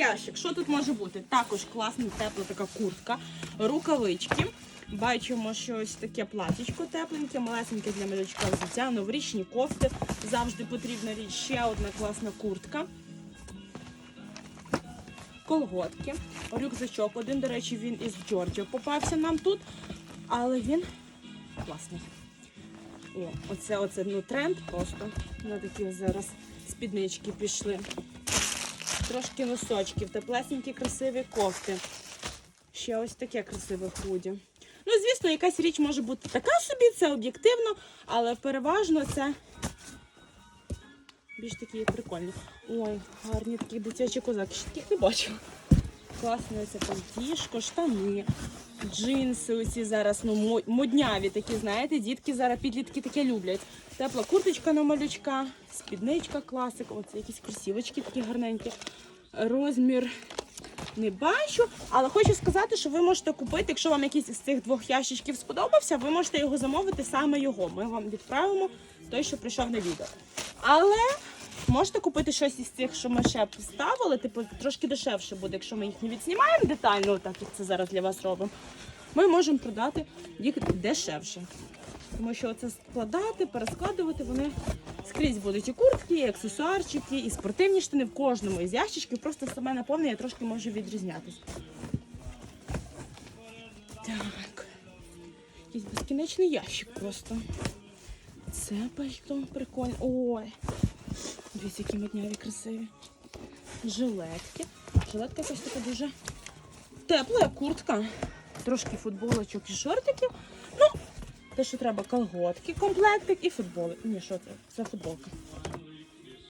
ящик. Що тут може бути? Також класна тепла така куртка, рукавички. Бачимо, що ось таке платічко тепленьке, малесеньке для малючка взуття, новорічні кофти. Завжди потрібна річ. Ще одна класна куртка. Колготки, рюкзачок. Один, до речі, він із Джорджії попався нам тут, але він класний. О, оце, оце ну, тренд просто. На такі зараз спіднички пішли. Трошки носочків, теплесенькі, красиві кофти. Ще ось таке красиве худі. Ну, звісно, якась річ може бути така собі, це об'єктивно, але переважно це більш такі прикольні. Ой, гарні такі дитячі козаки. Ще таких не бачила. Класне оце пальтішко, штани, джинси оці зараз, ну, модняві такі, знаєте, дітки зараз підлітки таке люблять. Тепла курточка на малючка, спідничка класик, оце якісь кросівочки такі гарненькі. Розмір не бачу, але хочу сказати, що ви можете купити, якщо вам якийсь із цих двох ящичків сподобався, ви можете його замовити саме його. Ми вам відправимо той, що прийшов на відео. Але можете купити щось із цих, що ми ще поставили, типу трошки дешевше буде, якщо ми їх не відснімаємо детально, так як це зараз для вас робимо. Ми можемо продати їх дешевше. Тому що це складати, перескладувати, вони скрізь будуть і куртки, і аксесуарчики, і спортивні штани в кожному із ящичків. Просто саме наповнення трошки може відрізнятися. Так. Якийсь безкінечний ящик просто. Це пальто прикольно. Ой. Дивіться, які модняві красиві. Жилетки. Жилетка якась така дуже тепла, куртка. Трошки футболочок і шортиків. Ну, те, що треба колготки, комплектик і футболи. Ні, що це? Це футболка.